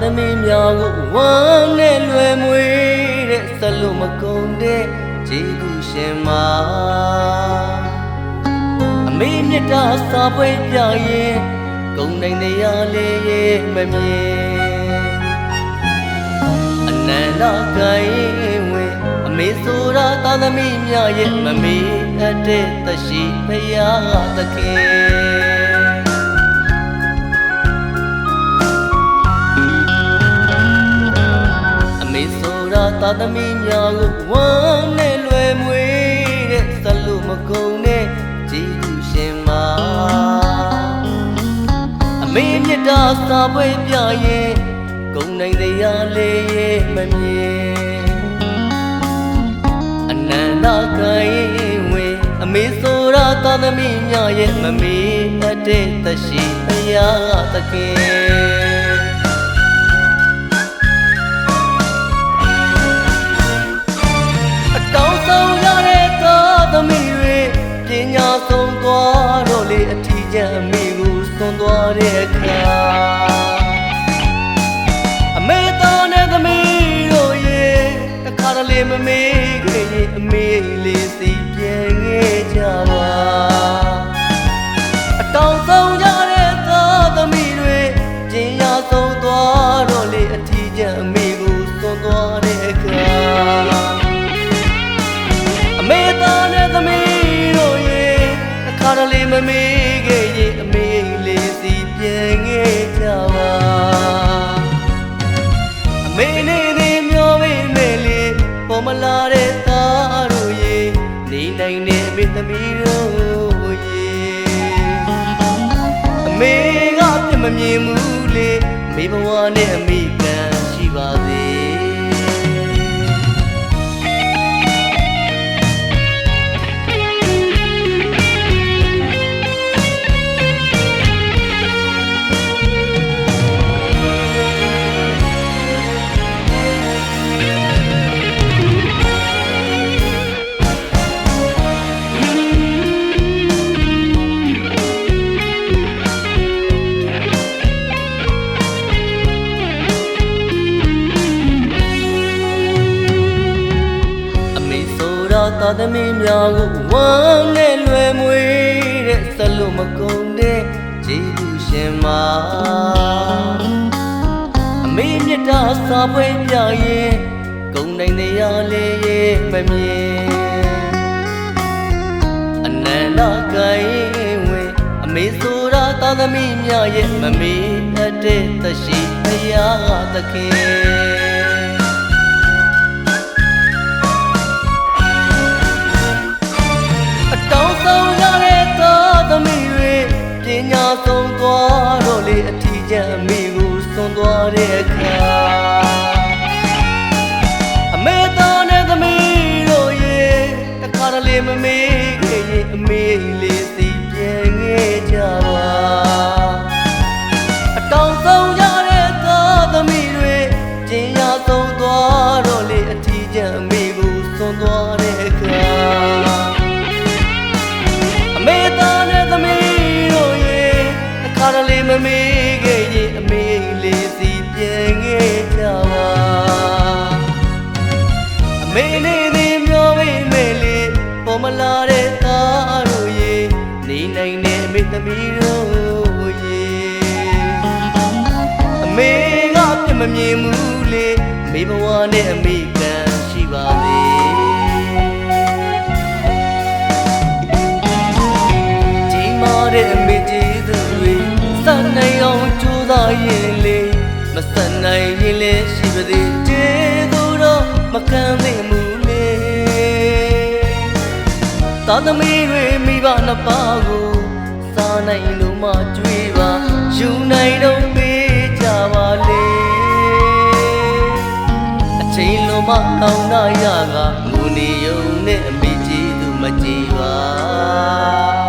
သမီးများကိုဝမ်းနဲ့လွယ်မွေးတဲ့ဆလို့မကုန်တဲ့ဂျေကုရှင်မအမေမြတ်တာစာပွဲပြရင်ဂုံနိုင်တရားလေးရဲ့မမြင်အနန္တကိုင်းဝင်အမေဆိုတာသာသမီများရဲ့မမေ့အပ်တဲ့သရှိဖရာသခင် သာသမီများကိုဝမ်းနဲ့လွယ်မွေးတဲ့သလို့မကုန်တဲ့ကြည်သူရှင်မအမေမြတ်တာစာပွဲပြရင်ဂုံနိုင်တရားလေးရဲ့မမြင်အနန္တကိုင်းဝင်အမေဆိုတာသာသမီများရဲ့မမေ့အပ်တဲ့သရှိအရာသခင် ကိုသွန် မမြင်ဘူးလေမိဘဝနဲ့အမိ သာသမီများကိုဝမ်းနဲ့လွယ်မွေးတဲ့ဆလို့မကုန်တဲ့ဂျေသူရှင်မအမေမြတ်တာစာပွဲပြရင်ဂုံနိုင်တရားလေးရဲ့မမြင်အနန္တကိုင်းဝင်အမေဆိုတာသာသမီများရဲ့မမေ့အပ်တဲ့သရှိဖရာသခင် သွားတော့လေအထီးကျန်အမိကိုသွန်သွားတဲ့အခါအမေသားနဲ့သမီးတို့ရေတခါတလေမမေးခဲ့ရင်အမေလေးစီပြန်ခဲ့ကြပါအတောင်းဆောင်ရတဲ့သာသမီတွေပညာဆုံးသွားတော့လေအထီးကျန်အမိကိုသွန်သွား မမြင်ဘူးလေမိဘဝနဲ့အမေကန်ရှိပါသေးကြီးမားတဲ့အမေကြီးသူတွေစနိုင်အောင်ကြိုးစားရင်လေမစနိုင်ရင်လည်းရှိပါသေးကျေသူတော့မခံသိမှုလေသာသမီတွေမိဘနှစ်ပါးကိုစားနိုင်လို့မှကြွေးပါယူနိုင်တော့ပေးကြပါ မတောင်းတရကငူနေုံနဲ့အမေကြီးသူမကြည်ပါ